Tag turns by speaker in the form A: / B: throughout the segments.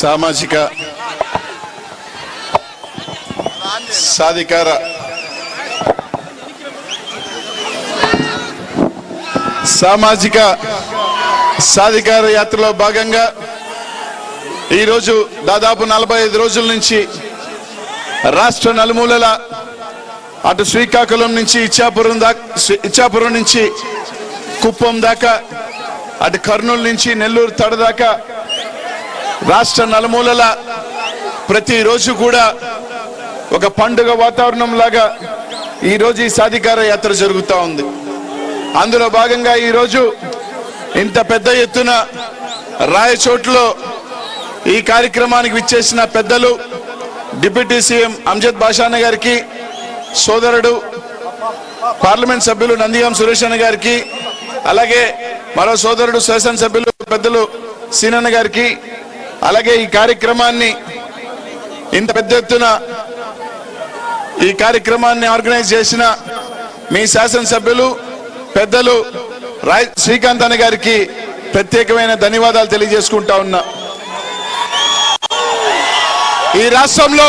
A: సామాజిక సాధికార సామాజిక సాధికార యాత్రలో భాగంగా ఈరోజు దాదాపు నలభై ఐదు రోజుల నుంచి రాష్ట్ర నలుమూలల అటు శ్రీకాకుళం నుంచి ఇచ్చాపురం దాకా ఇచ్చాపురం నుంచి కుప్పం దాకా అటు కర్నూలు నుంచి నెల్లూరు తడ దాకా రాష్ట్ర నలుమూలల ప్రతిరోజు కూడా ఒక పండుగ వాతావరణం లాగా ఈరోజు ఈ సాధికార యాత్ర జరుగుతూ ఉంది. అందులో భాగంగా ఈరోజు ఇంత పెద్ద ఎత్తున రాయచోట్లో ఈ కార్యక్రమానికి విచ్చేసిన పెద్దలు డిప్యూటీ సీఎం అంజద్ బాషాన్న గారికి సోదరుడు పార్లమెంట్ సభ్యులు నందిగాం సురేష్ అన్న గారికి అలాగే మరో సోదరుడు శాసనసభ్యులు పెద్దలు సీనన్న గారికి అలాగే ఈ కార్యక్రమాన్ని ఇంత పెద్ద ఎత్తున ఈ కార్యక్రమాన్ని ఆర్గనైజ్ చేసిన మీ శాసనసభ్యులు పెద్దలు రాయ్ శ్రీకాంత్ అన్న గారికి ప్రత్యేకమైన ధన్యవాదాలు తెలియజేసుకుంటా ఉన్నా. ఈ రాష్ట్రంలో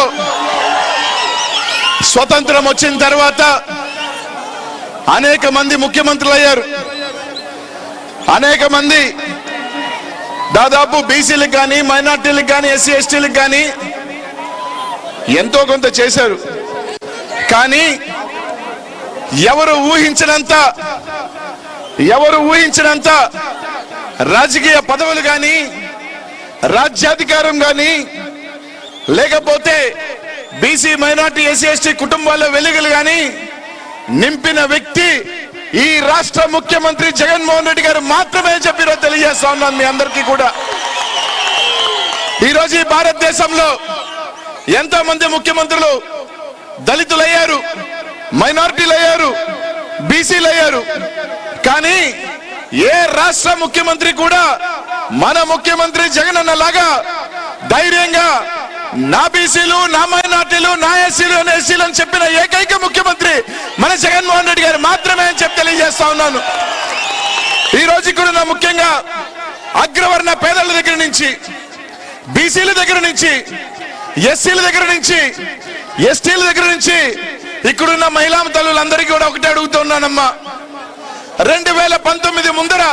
A: స్వతంత్రం వచ్చిన తర్వాత అనేక మంది ముఖ్యమంత్రులు అయ్యారు అనేక మంది దాదాపు బీసీలకు కానీ మైనార్టీలకు కానీ ఎస్సీ ఎస్టీలకు కానీ ఎంతో కొంత చేశారు. కానీ ఎవరు ఊహించినంత ఎవరు ఊహించినంత రాజకీయ పదవులు కానీ రాజ్యాధికారం కానీ లేకపోతే బీసీ మైనార్టీ ఎస్సీ ఎస్టీ కుటుంబాల్లో వెలుగులు కానీ నింపిన వ్యక్తి ఈ రాష్ట్ర ముఖ్యమంత్రి జగన్మోహన్ రెడ్డి గారు మాత్రమే చెప్పిరో తెలియజేస్తా ఉన్నాను మీ అందరికీ కూడా. ఈరోజు ఈ భారతదేశంలో ఎంతో మంది ముఖ్యమంత్రులు దళితులు అయ్యారు మైనార్టీలు అయ్యారు బీసీలు అయ్యారు కానీ ఏ రాష్ట్ర ముఖ్యమంత్రి కూడా మన ముఖ్యమంత్రి జగన్ అన్నలాగా ధైర్యంగా నా బీసీలు నా మైనార్టీలు నా ఎస్సీలు నా ఎస్సీలు అని చెప్పిన ఏకైక ముఖ్యమంత్రి మన జగన్మోహన్ రెడ్డి గారు మాత్రమే అని చెప్పి తెలియజేస్తా ఉన్నాను. ఈ రోజు కూడా ముఖ్యంగా అగ్రవర్ణ పేదల దగ్గర నుంచి బీసీల దగ్గర నుంచి ఎస్సీల దగ్గర నుంచి ఎస్టీల దగ్గర నుంచి ఇక్కడున్న మహిళా తల్లులందరికీ కూడా ఒకటే అడుగుతున్నానమ్మా. రెండు వేల పంతొమ్మిది ముందర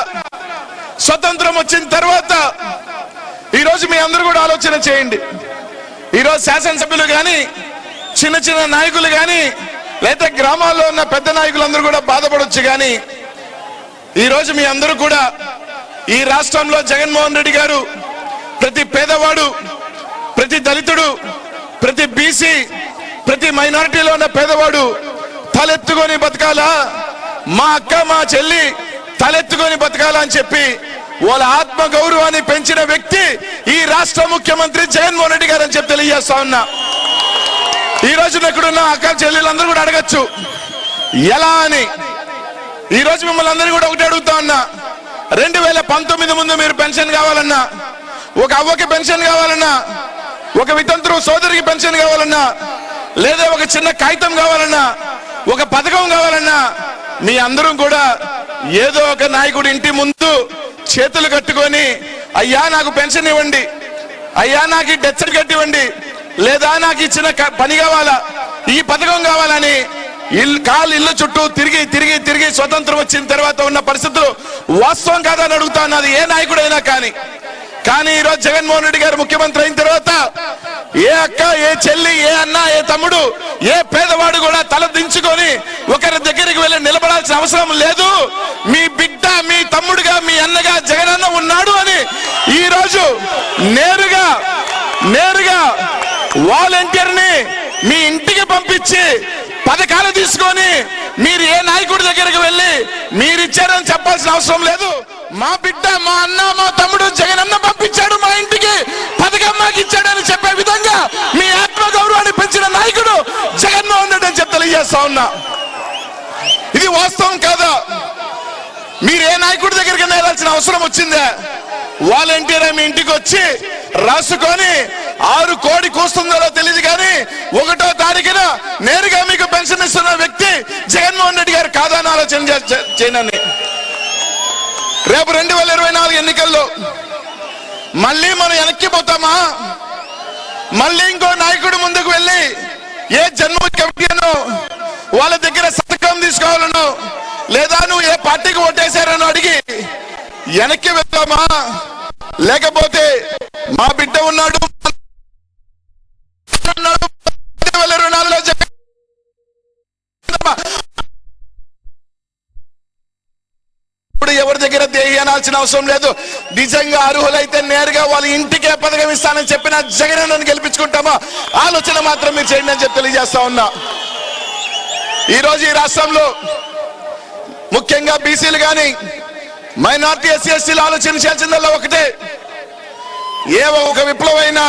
A: స్వతంత్రం వచ్చిన తర్వాత ఈరోజు మీ అందరూ కూడా ఆలోచన చేయండి. ఈరోజు శాసనసభ్యులు కానీ చిన్న చిన్న నాయకులు కానీ లేదా గ్రామాల్లో ఉన్న పెద్ద నాయకులందరూ కూడా బాధపడవచ్చు కానీ ఈరోజు మీ అందరూ కూడా ఈ రాష్ట్రంలో జగన్మోహన్ రెడ్డి గారు ప్రతి పేదవాడు ప్రతి దళితుడు ప్రతి బీసీ ప్రతి మైనారిటీలో ఉన్న పేదవాడు తలెత్తుకొని బతకాలా? మా అక్క మా చెల్లి తలెత్తుకొని బతకాలా అని చెప్పి వాళ్ళ ఆత్మ గౌరవాన్ని పెంచిన వ్యక్తి ఈ రాష్ట్ర ముఖ్యమంత్రి జగన్మోహన్ రెడ్డి గారు అని చెప్పి తెలియజేస్తా ఉన్నా. ఈ రోజున ఇక్కడున్న అక్క చెల్లెలందరూ కూడా అడగచ్చు. ఎలా అని? ఈ రోజు మిమ్మల్ని అందరూ కూడా ఒకటి అడుగుతా ఉన్నా. రెండు వేల పంతొమ్మిది ముందు మీరు పెన్షన్ కావాలన్నా ఒక అవ్వకి పెన్షన్ కావాలన్నా ఒక వితంతుడు సోదరికి పెన్షన్ కావాలన్నా లేదా ఒక చిన్న కాగితం కావాలన్నా ఒక పథకం కావాలన్నా మీ అందరం కూడా ఏదో ఒక నాయకుడి ఇంటి ముందు చేతులు కట్టుకొని అయ్యా నాకు పెన్షన్ ఇవ్వండి. అయ్యా నాకు డెత్ సర్టిఫికెట్ ఇవ్వండి. లేదా నాకు ఇచ్చిన క- పని కావాలా? ఈ పథకం కావాలని ఇల్లు కాలు ఇల్లు చుట్టూ తిరిగి తిరిగి తిరిగి స్వతంత్రం వచ్చిన తర్వాత ఉన్న పరిస్థితులు వాస్తవం కాదని అడుగుతా ఉన్నది. ఏ నాయకుడైనా కానీ. కానీ ఈరోజు జగన్మోహన్ రెడ్డి గారు ముఖ్యమంత్రి అయిన తర్వాత ఏ అక్క ఏ చెల్లి ఏ అన్న ఏ తమ్ముడు ఏ పేదవాడు కూడా తల దించుకొని ఒకరి దగ్గరికి వెళ్ళి నిలబడాల్సిన అవసరం లేదు. మీ బిడ్డ మీ తమ్ముడుగా మీ అన్నగా జగనన్న ఉన్నాడు అని ఈ రోజు నేరుగా నేరుగా వాలంటీర్ని మీ ఇంటికి పంపించి పథకాలు తీసుకొని మీరు ఏ నాయకుడి దగ్గరికి వెళ్ళి మీరు ఇచ్చారని చెప్పాల్సిన అవసరం లేదు. మా బిడ్డ మా అన్న మా తమ్ముడు జగనన్న పంపించాడు మా ఇంటికి. పథకం మాకు ఇచ్చాడని చెప్పే మీ ఆత్మ గౌరవాన్ని పెంచిన నాయకుడు జగన్మోహన్ రెడ్డి అని చెప్పి తెలియజేస్తా ఉన్నా. ఇది వాస్తవం కాదా? మీరు ఏ నాయకుడి దగ్గరికి వెళ్ళాల్సిన అవసరం వచ్చిందే? వాలంటీర్ మీ ఇంటికి వచ్చి రాసుకొని ఆరు కోడి కూస్తుందో తెలియదు కానీ ఒకటో తారీఖున నేరుగా మీకు పెన్షన్ ఇస్తున్న వ్యక్తి జగన్మోహన్ రెడ్డి గారు కాదని ఆలోచన చేయనని. రేపు రెండు వేల ఇరవై నాలుగు ఎన్నికల్లో మళ్ళీ మనం వెనక్కి పోతామా? మళ్ళీ ఇంకో నాయకుడు ముందుకు వెళ్ళి ఏ జన్మ కమిటీను వాళ్ళ దగ్గర సంతకం తీసుకోవాలను లేదా నువ్వు ఏ పార్టీకి ఓటేశారని అడిగి వెనక్కి వెళ్దామా? లేకపోతే మా బిడ్డ ఉన్నాడు ఉన్నాడు, రెండు వేల ఇరవై నాలుగులో జగన్ ఇప్పుడు ఎవరి దగ్గర దేహి అనాల్సిన అవసరం లేదు. నిజంగా అర్హులైతే నేరుగా వాళ్ళ ఇంటికే పథకం ఇస్తానని చెప్పిన జగన్ నన్ను గెలిపించుకుంటామా? ఆలోచన మాత్రం మీరు చేయండి అని చెప్పి తెలియజేస్తా ఉన్నా. ఈ రోజు ఈ రాష్ట్రంలో ముఖ్యంగా బీసీలు కానీ మైనార్టీ ఎస్సీ ఎస్సీలు ఆలోచన చేయాల్సిందల్లా ఒకటే. ఏ ఒక విప్లవైనా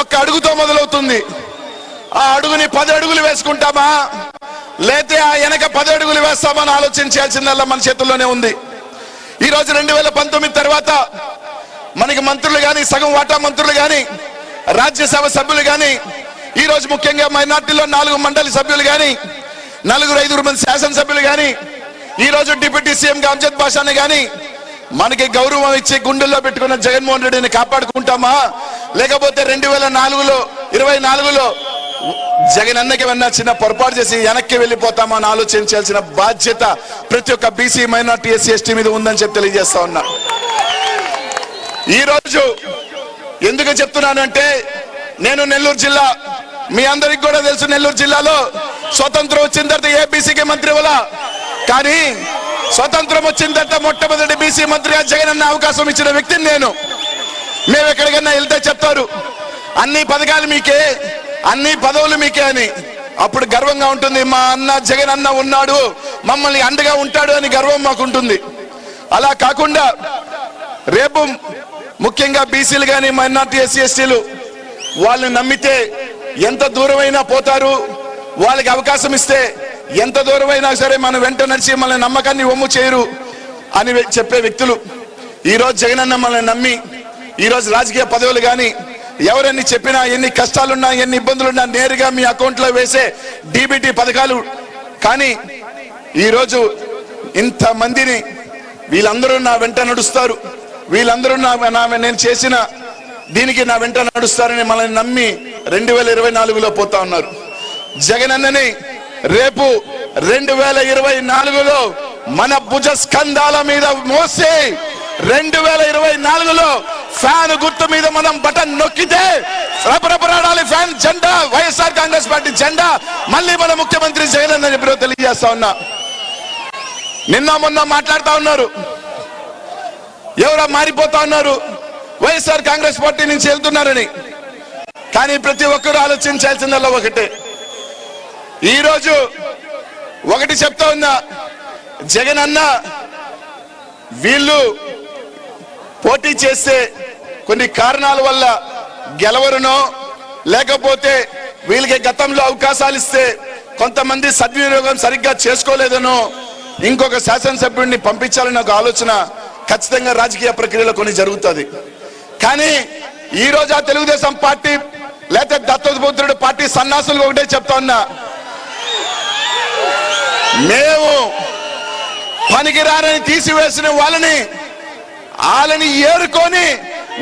A: ఒక్క అడుగుతో మొదలవుతుంది. ఆ అడుగుని పది అడుగులు వేసుకుంటామా? లేతే ఆ వెనక పదడుగులు వేస్తామని ఆలోచించాల్సిందల్లా మన చేతుల్లోనే ఉంది. ఈ రోజు రెండు వేల పంతొమ్మిది తర్వాత మనకి మంత్రులు కానీ సగం వాటా మంత్రులు కానీ రాజ్యసభ సభ్యులు కానీ ఈ రోజు ముఖ్యంగా మైనార్టీలో నాలుగు మండలి సభ్యులు కానీ నలుగురు ఐదుగురు మంది శాసనసభ్యులు కానీ ఈ రోజు డిప్యూటీ సీఎం అంజద్ బాషాని కానీ మనకి గౌరవం ఇచ్చి గుండెల్లో పెట్టుకున్న జగన్మోహన్ రెడ్డిని కాపాడుకుంటామా? లేకపోతే రెండు వేల నాలుగులో ఇరవై నాలుగులో జగన్ అన్నకి ఏమన్నా చిన్న పొరపాటు చేసి వెనక్కి వెళ్ళిపోతామో అని ఆలోచించాల్సిన బాధ్యత ప్రతి ఒక్క బీసీ మైనార్టీ ఎస్సీ ఎస్టీ మీద ఉందని చెప్పి తెలియజేస్తా ఉన్నా. ఈ రోజు ఎందుకు చెప్తున్నానంటే నేను నెల్లూరు జిల్లా మీ అందరికి కూడా తెలుసు నెల్లూరు జిల్లాలో స్వతంత్రం వచ్చిన తర్వాత ఏ బీసీకి మంత్రి వల్ల కానీ స్వతంత్రం వచ్చిన తర్వాత మొట్టమొదటి బీసీ మంత్రిగా జగన్ అన్న అవకాశం ఇచ్చిన వ్యక్తిని నేను. మేము ఎక్కడికన్నా వెళ్తే చెప్తారు. అన్ని పథకాలు మీకే. అన్ని పదవులు మీకే అని. అప్పుడు గర్వంగా ఉంటుంది మా అన్న జగన్ అన్న ఉన్నాడు మమ్మల్ని అండగా ఉంటాడు అని గర్వం మాకు ఉంటుంది అలా కాకుండా రేపు ముఖ్యంగా బీసీలు కానీ మైనార్టీ ఎస్సీ ఎస్టీలు వాళ్ళని నమ్మితే ఎంత దూరమైనా పోతారు వాళ్ళకి అవకాశం ఇస్తే ఎంత దూరమైనా సరే మన వెంట నడిచి మన నమ్మకాన్ని ఒమ్ము చేయరు అని చెప్పే వ్యక్తులు. ఈ రోజు జగనన్న మనల్ని నమ్మి ఈరోజు రాజకీయ పదవులు కానీ ఎవరెన్ని చెప్పినా ఎన్ని కష్టాలున్నా ఎన్ని ఇబ్బందులున్నా నేరుగా మీ అకౌంట్లో వేసే డీబీటీ పథకాలు. కానీ ఈ రోజు ఇంత మందిని వీళ్ళందరూ నా వెంట నడుస్తారు. వీళ్ళందరూ నా నా నేను చేసిన దీనికి నా వెంట నడుస్తారని మనల్ని నమ్మి రెండు వేల ఇరవై నాలుగులో పోతా ఉన్నారు. జగన్ అన్నని రేపు రెండు వేల ఇరవై నాలుగులో మన భుజ స్కంధాల మీద మోసి రెండు వేల ఇరవై నాలుగులో ఫ్యాన్ గుర్తు మీద మనం బటన్ నొక్కితే రపరపరాడాలి ఫ్యాన్ జెండా వైఎస్ఆర్ కాంగ్రెస్ పార్టీ జెండా. మళ్ళీ మన ముఖ్యమంత్రి జగన్ అన్న చెప్పి తెలియజేస్తా ఉన్నా. నిన్న మొన్న మాట్లాడుతా ఉన్నారు. ఎవరో మారిపోతా ఉన్నారు. వైఎస్ఆర్ కాంగ్రెస్ పార్టీ నుంచి వెళ్తున్నారని. కానీ ప్రతి ఒక్కరూ ఆలోచించాల్సిందల్లా ఒకటే. ఈరోజు ఒకటి చెప్తా ఉన్నా. జగన్ అన్న వీళ్ళు పోటీ చేస్తే కొన్ని కారణాల వల్ల గెలవరునో లేకపోతే వీళ్ళకి గతంలో అవకాశాలు ఇస్తే కొంతమంది సద్వినియోగం సరిగ్గా చేసుకోలేదనో ఇంకొక శాసనసభ్యుడిని పంపించాలని ఒక ఆలోచన ఖచ్చితంగా రాజకీయ ప్రక్రియలో కొన్ని జరుగుతుంది. కానీ ఈ రోజు ఆ తెలుగుదేశం పార్టీ లేకపోతే దత్తపుత్రుడు పార్టీ సన్నాసులు ఒకటే చెప్తా ఉన్నా. మేము పనికిరారని తీసివేసిన వాళ్ళని వాళ్ళని ఏరుకొని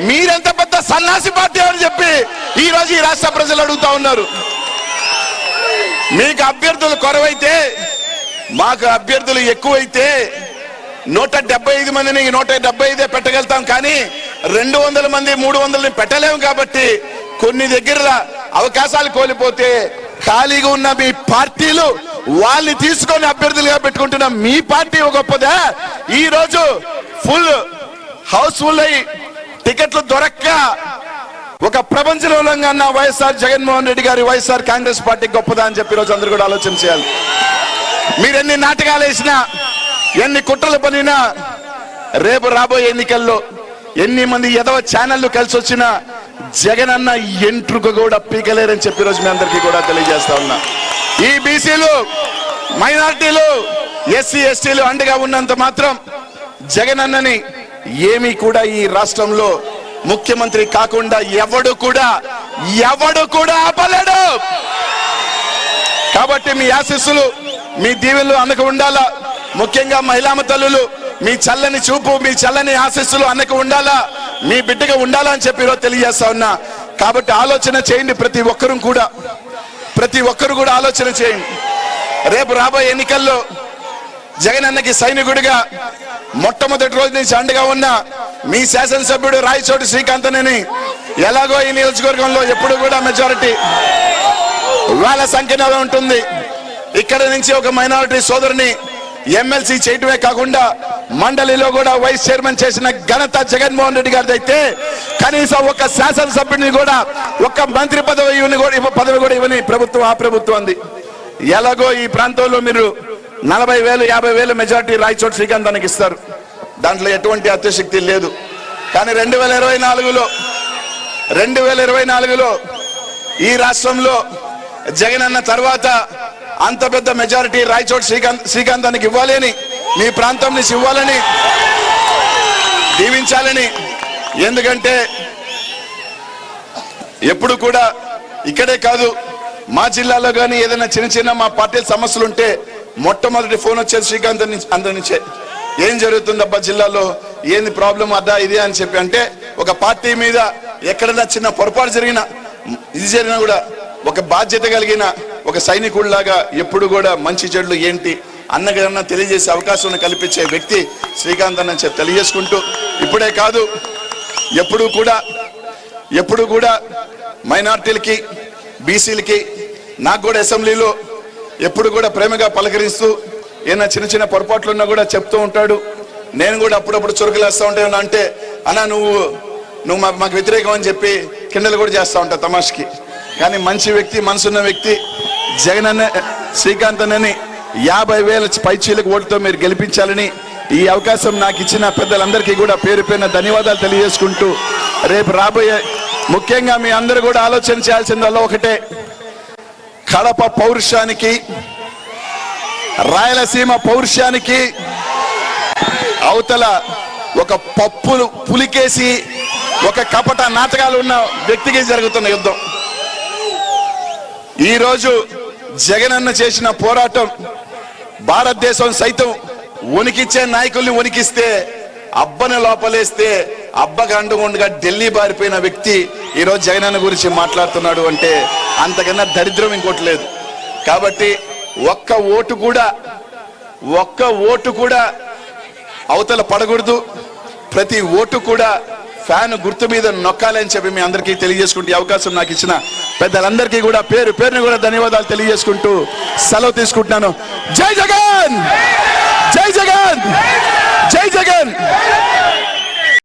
A: మీరెంత పెద్ద సన్నాసి పార్టీ అని చెప్పి ఈ రోజు ఈ రాష్ట్ర ప్రజలు అడుగుతా ఉన్నారు. మీకు అభ్యర్థులు కొరవైతే మాకు అభ్యర్థులు ఎక్కువైతే నూట డెబ్బై ఐదు మందిని నూట డెబ్బై ఐదే పెట్టగలుగుతాం కానీ రెండు వందల మంది మూడు వందలని పెట్టలేము కాబట్టి కొన్ని దగ్గర అవకాశాలు కోల్పోతే ఖాళీగా ఉన్న మీ పార్టీలు వాళ్ళని తీసుకొని అభ్యర్థులుగా పెట్టుకుంటున్న మీ పార్టీ గొప్పదా? ఈ రోజు ఫుల్ హౌస్ఫుల్ అయి టికెట్లు దొరక్క. ఒక ప్రపంచంలో ఉన్న వైఎస్ఆర్ జగన్మోహన్ రెడ్డి గారి వైఎస్ఆర్ కాంగ్రెస్ పార్టీ గొప్పదా అని చెప్పి ఈ రోజు అందరూ కూడా ఆలోచన చేయాలి. మీరు ఎన్ని నాటకాలు వేసినా ఎన్ని కుట్రలు పనినా రేపు రాబోయే ఎన్నికల్లో ఎన్ని మంది ఎదవ ఛానళ్ళు కలిసి వచ్చినా జగన్ అన్న ఎంట్రుక కూడా పీకలేరని చెప్పి రోజు మీ అందరికీ కూడా తెలియజేస్తా ఉన్నా. ఈ బీసీలు మైనార్టీలు ఎస్సీ ఎస్టీలు అండగా ఉన్నంత మాత్రం జగన్ అన్నని ఏమీ కూడా ఈ రాష్ట్రంలో ముఖ్యమంత్రి కాకుండా ఎవడు కూడా ఎవడు కూడా ఆపలేడు. కాబట్టి మీ ఆశీస్సులు మీ దీవెలు అనకు ఉండాలా? ముఖ్యంగా మహిళామ తల్లులు మీ చల్లని చూపు మీ చల్లని ఆశీస్సులు అన్నకు ఉండాలా? మీ బిడ్డగా ఉండాలా అని చెప్పి ఈరోజు తెలియజేస్తా ఉన్నా. కాబట్టి ఆలోచన చేయండి ప్రతి ఒక్కరూ కూడా. ప్రతి ఒక్కరు కూడా ఆలోచన చేయండి. రేపు రాబోయే ఎన్నికల్లో జగన్ అన్నకి సైనికుడిగా మొట్టమొదటి రోజు నుంచి అండగా ఉన్న మీ శాసనసభ్యుడు రాయచోటి శ్రీకాంతనేని ఎలాగో ఈ నియోజకవర్గంలో ఎప్పుడు కూడా మెజారిటీ వేల సంఖ్యలో ఉంటుంది. ఇక్కడ నుంచి ఒక మైనారిటీ సోదరుని ఎమ్మెల్సీ చేయటమే కాకుండా మండలిలో కూడా వైస్ చైర్మన్ చేసిన ఘనత జగన్మోహన్ రెడ్డి గారిది అయితే కనీసం ఒక శాసనసభ్యుడిని కూడా ఒక మంత్రి పదవి కూడా పదవి కూడా ఇవ్వని ప్రభుత్వం ఆ ప్రభుత్వం అంది. ఎలాగో ఈ ప్రాంతంలో మీరు నలభై వేలు యాభై వేలు మెజారిటీ రాయచోటి శ్రీకాంతానికి ఇస్తారు. దాంట్లో ఎటువంటి అత్యశక్తి లేదు. కానీ రెండు వేల ఇరవై నాలుగులో రెండు వేల ఇరవై నాలుగులో ఈ రాష్ట్రంలో జగన్ అన్న తర్వాత అంత పెద్ద మెజారిటీ రాయచోటి శ్రీకాంత్ శ్రీకాంతానికి ఇవ్వాలి అని మీ ప్రాంతం నుంచి ఇవ్వాలని దీవించాలని. ఎందుకంటే ఎప్పుడు కూడా ఇక్కడే కాదు మా జిల్లాలో కానీ ఏదైనా చిన్న చిన్న మా పార్టీ సమస్యలు ఉంటే మొట్టమొదటి ఫోన్ వచ్చేది శ్రీకాంత్ అందరి నుంచే. ఏం జరుగుతుందబ్బా జిల్లాలో? ఏంది ప్రాబ్లం అదా ఇది అని చెప్పి అంటే ఒక పార్టీ మీద ఎక్కడైనా చిన్న పొరపాటు జరిగినా ఇది జరిగినా కూడా ఒక బాధ్యత కలిగిన ఒక సైనికుడిలాగా ఎప్పుడు కూడా మంచి చెడులు ఏంటి అన్నగన్నా తెలియజేసే అవకాశం కల్పించే వ్యక్తి శ్రీకాంత్ అన్న చెప్పి తెలియజేసుకుంటూ ఇప్పుడే కాదు ఎప్పుడు కూడా ఎప్పుడు కూడా మైనార్టీలకి బీసీలకి నాకు కూడా అసెంబ్లీలో ఎప్పుడు కూడా ప్రేమగా పలకరిస్తూ ఏమైనా చిన్న చిన్న పొరపాట్లు ఉన్నా కూడా చెప్తూ ఉంటాడు. నేను కూడా అప్పుడప్పుడు చురుకులేస్తూ ఉంటాను. అంటే అన్నా నువ్వు నువ్వు మాకు మాకు వ్యతిరేకం అని చెప్పి కిండలు కూడా చేస్తా ఉంటా తమాష్కి. కానీ మంచి వ్యక్తి మనసున్న వ్యక్తి జగన్ అన్న శ్రీకాంత్ అన్నని యాభై వేల పైచీలకు ఓటుతో మీరు గెలిపించాలని ఈ అవకాశం నాకు ఇచ్చిన పెద్దలందరికీ కూడా పేరు పైన ధన్యవాదాలు తెలియజేసుకుంటూ రేపు రాబోయే ముఖ్యంగా మీ అందరూ కూడా ఆలోచన చేయాల్సిందల్లా ఒకటే. కడప పౌరుషానికి రాయలసీమ పౌరుషానికి అవతల ఒక పప్పులు పులికేసి ఒక కపట నాటకాలు ఉన్న వ్యక్తికి జరుగుతున్న యుద్ధం. ఈరోజు జగనన్న చేసిన పోరాటం భారతదేశం సైతం ఉనికిచ్చే నాయకుల్ని ఉనికిస్తే అబ్బని లోపలేస్తే అబ్బకు అండుగుండగా ఢిల్లీ బారిపోయిన వ్యక్తి ఈరోజు జగన్ అన్న గురించి మాట్లాడుతున్నాడు అంటే అంతకన్నా దరిద్రం ఇంకోటి లేదు. కాబట్టి ఒక్క ఓటు కూడా ఒక్క ఓటు కూడా అవతల పడకూడదు. ప్రతి ఓటు కూడా ఫ్యాన్ గుర్తు మీద నొక్కాలని చెప్పి మీ అందరికీ తెలియజేసుకుంటే అవకాశం నాకు ఇచ్చిన పెద్దలందరికీ కూడా పేరు పేరుని కూడా ధన్యవాదాలు తెలియజేసుకుంటూ సెలవు తీసుకుంటున్నాను. జై జగన్! జై జగన్!